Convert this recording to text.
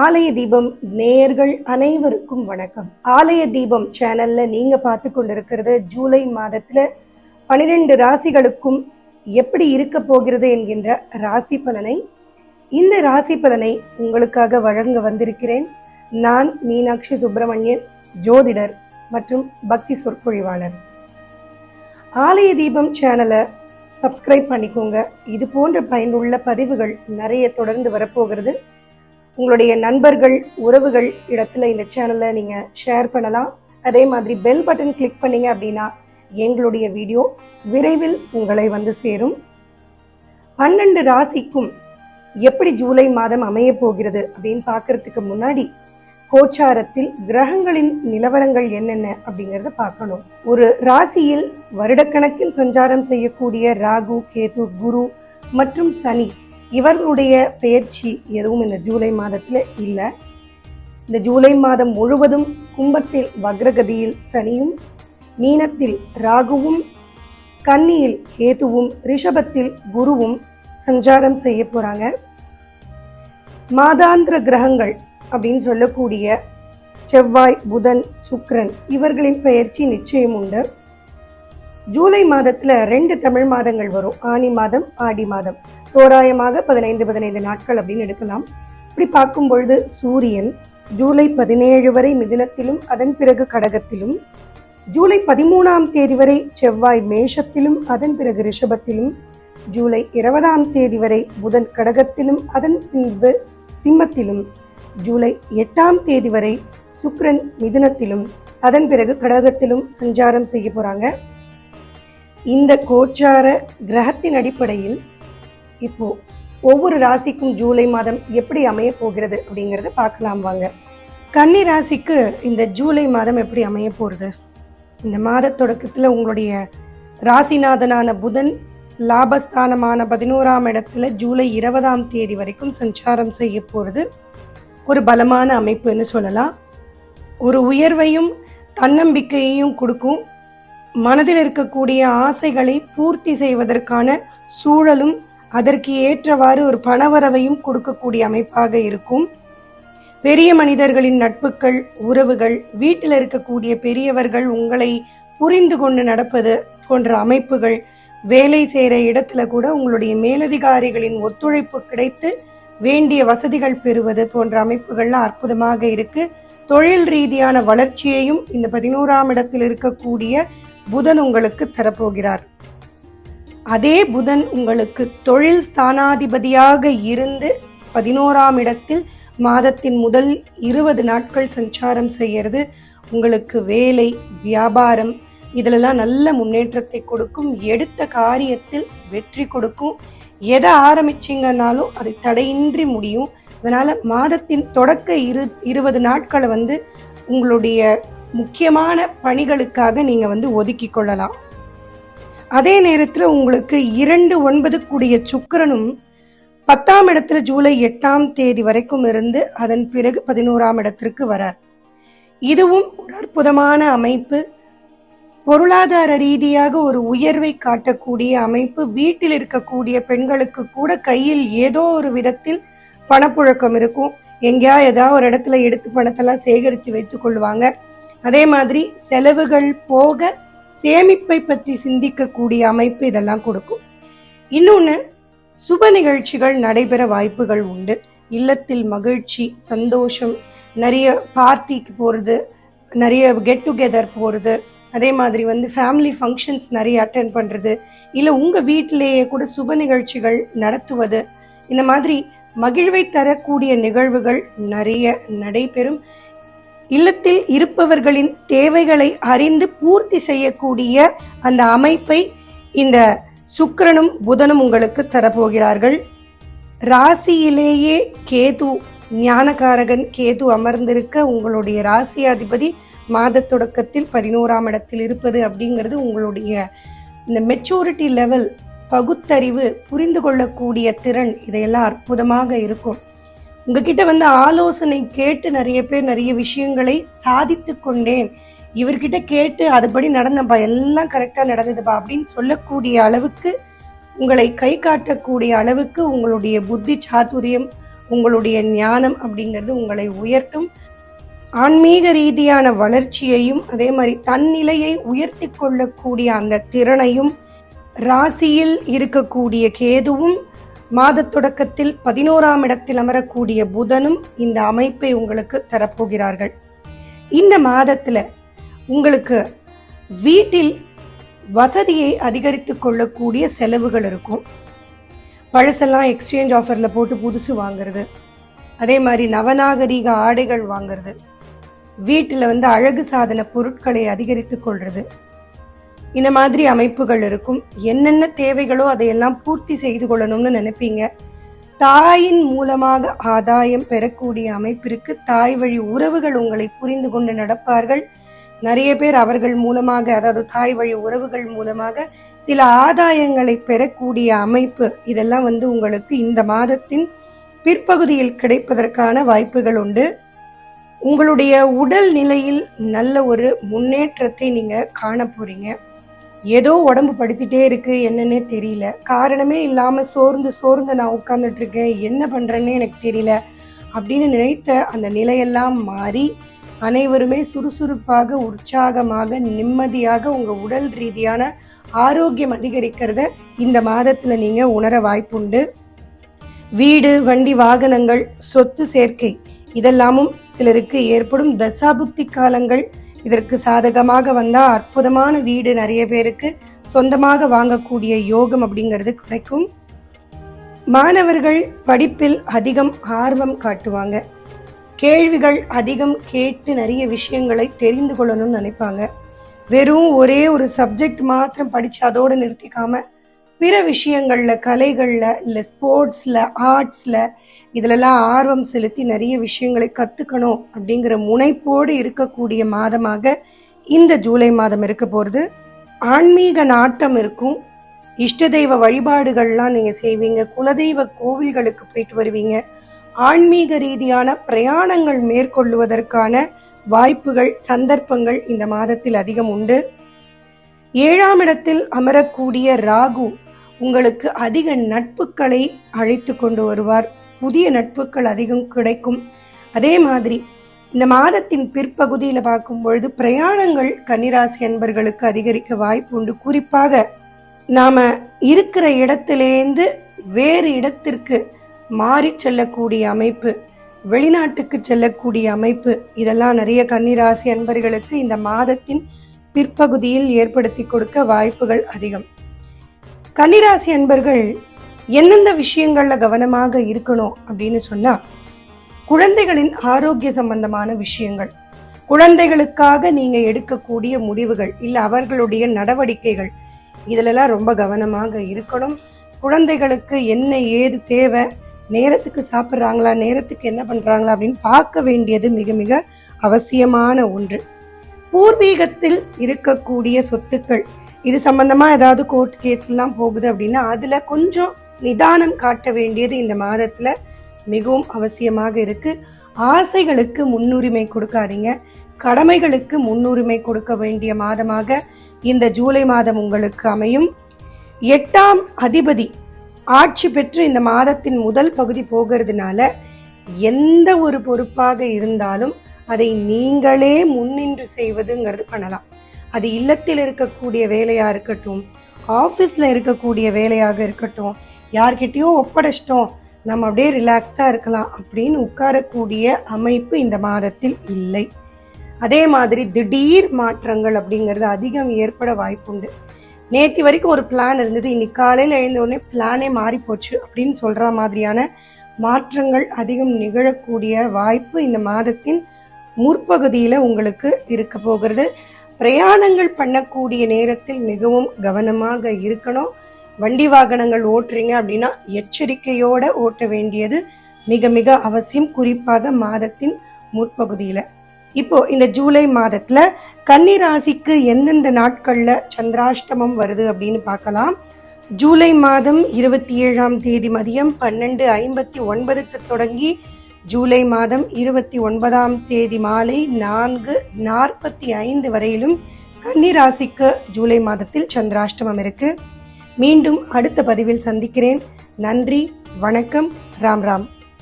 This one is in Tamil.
ஆலய தீபம் நேயர்கள் அனைவருக்கும் வணக்கம். ஆலய தீபம் சேனல்ல நீங்க பார்த்து கொண்டிருக்கிறது ஜூலை மாதத்துல பனிரெண்டு ராசிகளுக்கும் எப்படி இருக்க போகிறது என்கின்ற ராசி பலனை. இந்த ராசி பலனை உங்களுக்காக வழங்க வந்திருக்கிறேன். நான் மீனாட்சி சுப்பிரமணியன் ஜோதிடர் மற்றும் பக்தி சொற்பொழிவாளர். ஆலய தீபம் சேனலை சப்ஸ்கிரைப் பண்ணிக்கோங்க. இது போன்ற பயனுள்ள பதிவுகள் நிறைய தொடர்ந்து வரப்போகிறது. உங்களுடைய நண்பர்கள் உறவுகள் இடத்துல இந்த சேனலை நீங்கள் ஷேர் பண்ணலாம். அதே மாதிரி பெல் பட்டன் கிளிக் பண்ணீங்க அப்படின்னா எங்களுடைய வீடியோ விரைவில் உங்களை வந்து சேரும். பன்னெண்டு ராசிக்கும் எப்படி ஜூலை மாதம் அமைய போகிறது அப்படின்னு பார்க்கறதுக்கு முன்னாடி கோச்சாரத்தில் கிரகங்களின் நிலவரங்கள் என்னென்ன அப்படிங்கிறத பார்க்கணும். ஒரு ராசியில் வருடக்கணக்கில் சஞ்சாரம் செய்யக்கூடிய ராகு கேது குரு மற்றும் சனி இவர்களுடைய பயிற்சி எதுவும் இந்த ஜூலை மாதத்தில் இல்லை. இந்த ஜூலை மாதம் முழுவதும் கும்பத்தில் வக்ரகதியில் சனியும் மீனத்தில் ராகுவும் கன்னியில் கேதுவும் ரிஷபத்தில் குருவும் சஞ்சாரம் செய்ய போகிறாங்க மாதாந்திர கிரகங்கள் அப்படின்னு சொல்லக்கூடிய செவ்வாய் புதன் சுக்கிரன் இவர்களின் பெயர்ச்சி நிச்சயம் உண்டு. ஜூலை மாதத்தில் ரெண்டு தமிழ் மாதங்கள் வரும். ஆனி மாதம் ஆடி மாதம். தோராயமாக பதினைந்து பதினைந்து நாட்கள் அப்படின்னு எடுக்கலாம். இப்படி பார்க்கும் பொழுது சூரியன் ஜூலை பதினேழு வரை மிதுனத்திலும் அதன் பிறகு கடகத்திலும் ஜூலை பதிமூணாம் தேதி வரை செவ்வாய் மேஷத்திலும் அதன் பிறகு ரிஷபத்திலும் ஜூலை இருபதாம் தேதி வரை புதன் கடகத்திலும் அதன் பின்பு சிம்மத்திலும் ஜூலை எட்டாம் தேதி வரை சுக்ரன் மிதுனத்திலும் அதன் பிறகு கடகத்திலும் சஞ்சாரம் செய்ய போறாங்க. இந்த கோச்சார கிரகத்தின் அடிப்படையில் இப்போ ஒவ்வொரு ராசிக்கும் ஜூலை மாதம் எப்படி அமைய போகிறது அப்படிங்கறத பார்க்கலாம் வாங்க. கன்னி ராசிக்கு இந்த ஜூலை மாதம் எப்படி அமைய போகிறது இந்த மாத தொடக்கத்தில் உங்களுடைய ராசிநாதனான புதன் லாபஸ்தானமான பதினோராம் இடத்துல ஜூலை இருபதாம் தேதி வரைக்கும் சஞ்சாரம் செய்ய போகிறது ஒரு பலமான அமைப்புன்னு சொல்லலாம். ஒரு உயர்வையும் தன்னம்பிக்கையையும் கொடுக்கும். மனதில் இருக்கக்கூடிய ஆசைகளை பூர்த்தி செய்வதற்கான சூழலும் அதற்கு ஏற்றவாறு ஒரு பணவரவையும் கொடுக்கக்கூடிய அமைப்பாக இருக்கும். பெரிய மனிதர்களின் நட்புகள் உறவுகள் வீட்டில் இருக்கக்கூடிய பெரியவர்கள் உங்களை புரிந்து கொண்டு நடப்பது போன்ற அமைப்புகள் வேலை செய்கிற இடத்துல கூட உங்களுடைய மேலதிகாரிகளின் ஒத்துழைப்பு கிடைத்து வேண்டிய வசதிகள் பெறுவது போன்ற அமைப்புகள்லாம் அற்புதமாக இருக்கு. தொழில் ரீதியான வளர்ச்சியையும் இந்த பதினோராம் இடத்தில் இருக்கக்கூடிய புதன் உங்களுக்கு தரப்போகிறார். அதே புதன் உங்களுக்கு தொழில் ஸ்தானாதிபதியாக இருந்து பதினோராம் இடத்தில் மாதத்தின் முதல் இருபது நாட்கள் சஞ்சாரம் செய்கிறது. உங்களுக்கு வேலை வியாபாரம் இதிலெல்லாம் நல்ல முன்னேற்றத்தை கொடுக்கும். எடுத்த காரியத்தில் வெற்றி கொடுக்கும். எதை ஆரம்பிச்சிங்கன்னாலும் அது தடையின்றி முடியும். அதனால் மாதத்தின் தொடக்க இரு இருபது நாட்களை வந்து உங்களுடைய முக்கியமான பணிகளுக்காக நீங்கள் வந்து ஒதுக்கி கொள்ளலாம். அதே நேரத்தில் உங்களுக்கு இரண்டு ஒன்பது கூடிய சுக்கரனும் பத்தாம் இடத்துல ஜூலை எட்டாம் தேதி வரைக்கும் இருந்து அதன் பிறகு பதினோராம் இடத்திற்கு வரார். இதுவும் ஒரு அற்புதமான அமைப்பு. பொருளாதார ரீதியாக ஒரு உயர்வை காட்டக்கூடிய அமைப்பு. வீட்டில் இருக்கக்கூடிய பெண்களுக்கு கூட கையில் ஏதோ ஒரு விதத்தில் பணப்புழக்கம் இருக்கும். எங்கேயா ஏதாவது ஒரு இடத்துல எடுத்து பணத்தெல்லாம் சேகரித்து வைத்துக் கொள்வாங்க. அதே மாதிரி செலவுகள் போக சேமிப்பை பற்றி சிந்திக்கக்கூடிய அமைப்பு இதெல்லாம் கொடுக்கும். இன்னொன்று சுப நிகழ்ச்சிகள் நடைபெற வாய்ப்புகள் உண்டு. இல்லத்தில் மகிழ்ச்சி சந்தோஷம் நிறைய பார்ட்டிக்கு போகிறது நிறைய கெட் டுகெதர் போகிறது அதே மாதிரி வந்து ஃபேமிலி ஃபங்க்ஷன்ஸ் நிறைய அட்டன் பண்ணுறது இல்லை உங்கள் வீட்டிலேயே கூட சுப நிகழ்ச்சிகள் நடத்துவது இந்த மாதிரி மகிழ்வை தரக்கூடிய நிகழ்வுகள் நிறைய நடைபெறும். இல்லத்தில் இருப்பவர்களின் தேவைகளை அறிந்து பூர்த்தி செய்யக்கூடிய அந்த அமைப்பை இந்த சுக்கரனும் புதனும் உங்களுக்கு தரப்போகிறார்கள். ராசியிலேயே கேது ஞானகாரகன் கேது அமர்ந்திருக்க உங்களுடைய ராசியாதிபதி மாத தொடக்கத்தில் பதினோராம் இடத்தில் இருப்பது அப்படிங்கிறது உங்களுடைய இந்த மெச்சூரிட்டி லெவல் பகுத்தறிவு புரிந்து கொள்ளக்கூடிய திறன் இதையெல்லாம் அற்புதமாக இருக்கும். உங்ககிட்ட வந்து ஆலோசனை கேட்டு நிறைய பேர் நிறைய விஷயங்களை சாதித்து கொண்டேன். இவர்கிட்ட கேட்டு அதுபடி நடந்தப்பா எல்லாம் கரெக்டாக நடந்ததுப்பா அப்படின்னு சொல்லக்கூடிய அளவுக்கு உங்களை கை காட்டக்கூடிய அளவுக்கு உங்களுடைய புத்தி சாதுரியம் உங்களுடைய ஞானம் அப்படிங்கிறது உங்களை உயர்த்தும். ஆன்மீக ரீதியான வளர்ச்சியையும் அதே மாதிரி தன்னிலையை உயர்த்தி கொள்ளக்கூடிய அந்த திறனையும் ராசியில் இருக்கக்கூடிய கேதுவும் மாத தொடக்கத்தில் பதினோராம் இடத்தில் அமரக்கூடிய புதனும் இந்த அமைப்பை உங்களுக்கு தரப்போகிறார்கள். இந்த மாதத்தில் உங்களுக்கு வீட்டில் வசதியை அதிகரித்து கொள்ளக்கூடிய செலவுகள் இருக்கும். பழசெல்லாம் எக்ஸ்சேஞ்ச் ஆஃபரில் போட்டு புதுசு வாங்குறது. அதே மாதிரி நவநாகரீக ஆடைகள் வாங்குறது. வீட்டில் வந்து அழகு சாதன பொருட்களை அதிகரித்து கொள்வது இந்த மாதிரி அமைப்புகள் இருக்கும். என்னென்ன தேவைகளோ அதையெல்லாம் பூர்த்தி செய்து கொள்ளணும்னு நினைப்பீங்க. தாயின் மூலமாக ஆதாயம் பெறக்கூடிய அமைப்பிற்கு தாய் வழி உறவுகள் உங்களை புரிந்து கொண்டு நடப்பார்கள். நிறைய பேர் அவர்கள் மூலமாக அதாவது தாய் வழி உறவுகள் மூலமாக சில ஆதாயங்களை பெறக்கூடிய அமைப்பு இதெல்லாம் வந்து உங்களுக்கு இந்த மாதத்தின் பிற்பகுதியில் கிடைப்பதற்கான வாய்ப்புகள் உண்டு. உங்களுடைய உடல் நிலையில் நல்ல ஒரு முன்னேற்றத்தை நீங்க காண போறீங்க ஏதோ உடம்பு படுத்திட்டே இருக்கு என்னன்னே தெரியல. காரணமே இல்லாம சோர்ந்து சோர்ந்து நான் உட்கார்ந்துட்டு இருக்கேன் என்ன பண்றேன்னு எனக்கு தெரியல. அப்படின்னு நினைத்த அந்த நிலையெல்லாம் மாறி அனைவருமே சுறுசுறுப்பாக உற்சாகமாக நிம்மதியாக உங்க உடல் ரீதியான ஆரோக்கியம் அதிகரிக்கிறத இந்த மாதத்துல நீங்க உணர வாய்ப்புண்டு. வீடு வண்டி வாகனங்கள் சொத்து சேர்க்கை இதெல்லாமும் சிலருக்கு ஏற்படும் தசாபுக்தி காலங்கள் இதற்கு சாதகமாக வந்தா அற்புதமான வீடு நிறைய பேருக்கு சொந்தமாக வாங்கக்கூடிய யோகம் அப்படிங்கிறது கிடைக்கும். மாணவர்கள் படிப்பில் அதிகம் ஆர்வம் காட்டுவாங்க. கேள்விகள் அதிகம் கேட்டு நிறைய விஷயங்களை தெரிந்து கொள்ளணும்னு நினைப்பாங்க. வெறும் ஒரே ஒரு சப்ஜெக்ட் மாத்திரம் படிச்சு அதோடு நிறுத்திக்காமல் பிற விஷயங்களில் கலைகளில் இல்லை ஸ்போர்ட்ஸில் ஆர்ட்ஸில் இதிலெல்லாம் ஆர்வம் செலுத்தி நிறைய விஷயங்களை கற்றுக்கணும் அப்படிங்கிற முனைப்போடு இருக்கக்கூடிய மாதமாக இந்த ஜூலை மாதம் இருக்க போகிறது ஆன்மீக நாட்டம் இருக்கும். இஷ்ட தெய்வ வழிபாடுகள்லாம் நீங்கள் செய்வீங்க. குலதெய்வ கோவில்களுக்கு போயிட்டு வருவீங்க. ஆன்மீக ரீதியான பிரயாணங்கள் மேற்கொள்ளுவதற்கான வாய்ப்புகள் சந்தர்ப்பங்கள் இந்த மாதத்தில் அதிகம் உண்டு. ஏழாம் இடத்தில் அமரக்கூடிய ராகு உங்களுக்கு அதிக நட்புகளை அழைத்து கொண்டு வருவார். புதிய நட்புகள் அதிகம் கிடைக்கும். அதே மாதிரி இந்த மாதத்தின் பிற்பகுதியில் பார்க்கும் பொழுது பிரயாணங்கள் கன்னிராசி அன்பர்களுக்கு அதிகரிக்க வாய்ப்பு உண்டு. குறிப்பாக நாம இருக்கிற இடத்திலேந்து வேறு இடத்திற்கு மாறி செல்லக்கூடிய அமைப்பு வெளிநாட்டுக்கு செல்லக்கூடிய அமைப்பு இதெல்லாம் நிறைய கன்னிராசி அன்பர்களுக்கு இந்த மாதத்தின் பிற்பகுதியில் ஏற்படுத்தி கொடுக்க வாய்ப்புகள் அதிகம். கன்னிராசி அன்பர்கள் எந்தெந்த விஷயங்களில் கவனமாக இருக்கணும் அப்படின்னு சொன்னால் குழந்தைகளின் ஆரோக்கிய சம்பந்தமான விஷயங்கள். குழந்தைகளுக்காக நீங்கள் எடுக்கக்கூடிய முடிவுகள் இல்லை அவர்களுடைய நடவடிக்கைகள் இதுலலாம் ரொம்ப கவனமாக இருக்கணும். குழந்தைகளுக்கு என்ன ஏது தேவை நேரத்துக்கு சாப்பிட்றாங்களா நேரத்துக்கு என்ன பண்ணுறாங்களா அப்படின்னு பார்க்க வேண்டியது மிக மிக அவசியமான ஒன்று. பூர்வீகத்தில் இருக்கக்கூடிய சொத்துக்கள் இது சம்பந்தமா ஏதாவது கோர்ட் கேஸ் எல்லாம் போகுது அப்படின்னா அதுல கொஞ்சம் நிதானம் காட்ட வேண்டியது இந்த மாதத்துல மிகவும் அவசியமாக இருக்கு. ஆசைகளுக்கு முன்னுரிமை கொடுக்காதீங்க. கடமைகளுக்கு முன்னுரிமை கொடுக்க வேண்டிய மாதமாக இந்த ஜூலை மாதம் உங்களுக்கு அமையும். எட்டாம் அதிபதி ஆட்சி பெற்று இந்த மாதத்தின் முதல் பகுதி போகிறதுனால எந்த ஒரு பொறுப்பாக இருந்தாலும் அதை நீங்களே முன்னின்று செய்வதுங்கிறது பண்ணலாம். அது இல்லத்தில் இருக்கக்கூடிய வேலையாக இருக்கட்டும் ஆஃபீஸில் இருக்கக்கூடிய வேலையாக இருக்கட்டும் யார்கிட்டயும் ஒப்படைச்சிட்டோம் நம்ம அப்படியே ரிலாக்ஸ்டாக இருக்கலாம் அப்படின்னு உட்காரக்கூடிய அமைப்பு இந்த மாதத்தில் இல்லை. அதே மாதிரி திடீர் மாற்றங்கள் அப்படிங்கிறது அதிகம் ஏற்பட வாய்ப்புண்டு. நேற்று வரைக்கும் ஒரு பிளான் இருந்தது இன்னைக்கு காலையில் எழுந்தோடனே பிளானே மாறி போச்சு அப்படின்னு சொல்கிற மாதிரியான மாற்றங்கள் அதிகம் நிகழக்கூடிய வாய்ப்பு இந்த மாதத்தின் முற்பகுதியில் உங்களுக்கு இருக்க போகிறது. பிரயாணங்கள் பண்ணக்கூடிய நேரத்தில் மிகவும் கவனமாக இருக்கணும். வண்டி வாகனங்கள் ஓட்டுறீங்க அப்படின்னா எச்சரிக்கையோட ஓட்ட வேண்டியது மிக மிக அவசியம். குறிப்பாக மாதத்தின் முற்பகுதியில். இப்போ இந்த ஜூலை மாதத்துல கன்னி ராசிக்கு எந்தெந்த நாட்கள்ல சந்திராஷ்டமம் வருது அப்படின்னு பார்க்கலாம். ஜூலை மாதம் இருபத்தி ஏழாம் தேதி மதியம் பன்னெண்டு ஐம்பத்தி ஒன்பதுக்கு தொடங்கி ஜூலை மாதம் இருபத்தி ஒன்பதாம் தேதி மாலை நான்கு நாற்பத்தி ஐந்து வரையிலும் கன்னிராசிக்கு ஜூலை மாதத்தில் சந்திராஷ்டமம் இருக்கு. மீண்டும் அடுத்த பதிவில் சந்திக்கிறேன். நன்றி வணக்கம் ராம் ராம்.